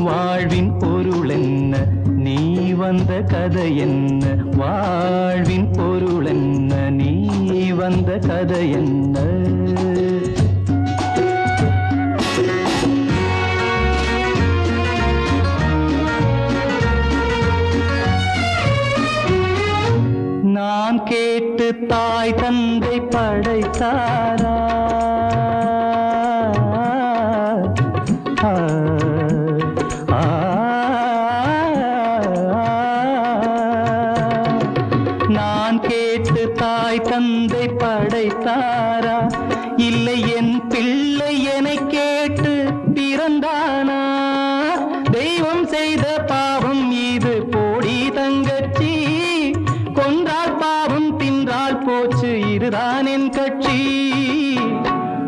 வாழ்வின் பொருள் என்ன? நீ வந்த கதை என்ன? வாழ்வின் பொருள் என்ன? நீ வந்த கதை என்ன? நான் கேட்டு தாய் தந்தை படைத்தாரா? ஆ, பிறந்தாரா? இல்லை என் பிள்ளை என கேட்டு பிறந்தானா? தெய்வம் செய்த பாவம் இது போடி தங்கச்சி. கொன்றால் பாவம் தின்றால் போச்சு இதுதான் என் கட்சி.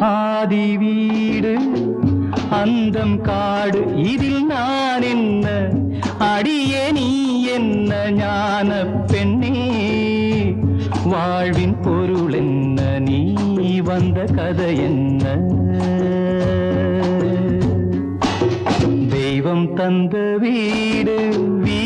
ஆதி வீடு அந்தம் காடு இதில் நான் என்ன? அடியே நீ என்ன ஞான பெண்ணே? வாழ்வின் பொருள் வந்த கதை என்ன? தெய்வம் தந்த வீடு வீதி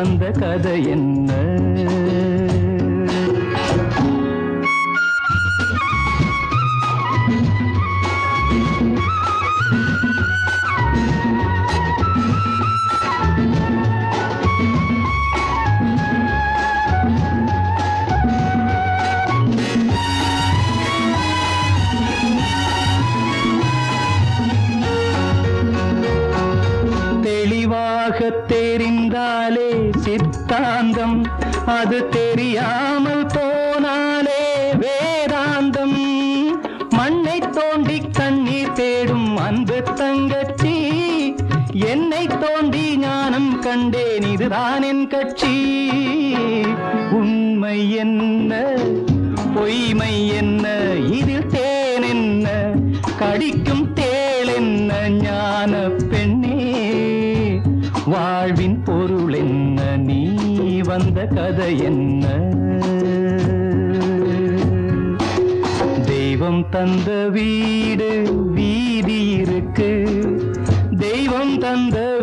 வந்த கதை என்ன? தெளிவாக தெரிந்தாலே சித்தாந்தம். அது தெரியாமல் போனாலே வேதாந்தம். மண்ணை தோண்டி கண்ணீர் தேடும் அன்பு தங்கச்சி. என்னை தோண்டி ஞானம் கண்டேன் இதுதான் என் கட்சி. உண்மை என்ன? பொய்மை என்ன? இதில் தேன் என்ன? கடிக்கும் தேள் என்ன? ஞான பெண்ணே. வாழ்வின் போ அந்த கதை என்ன? தெய்வம் தந்த வீடு வீதி இருக்கு. தெய்வம் தந்த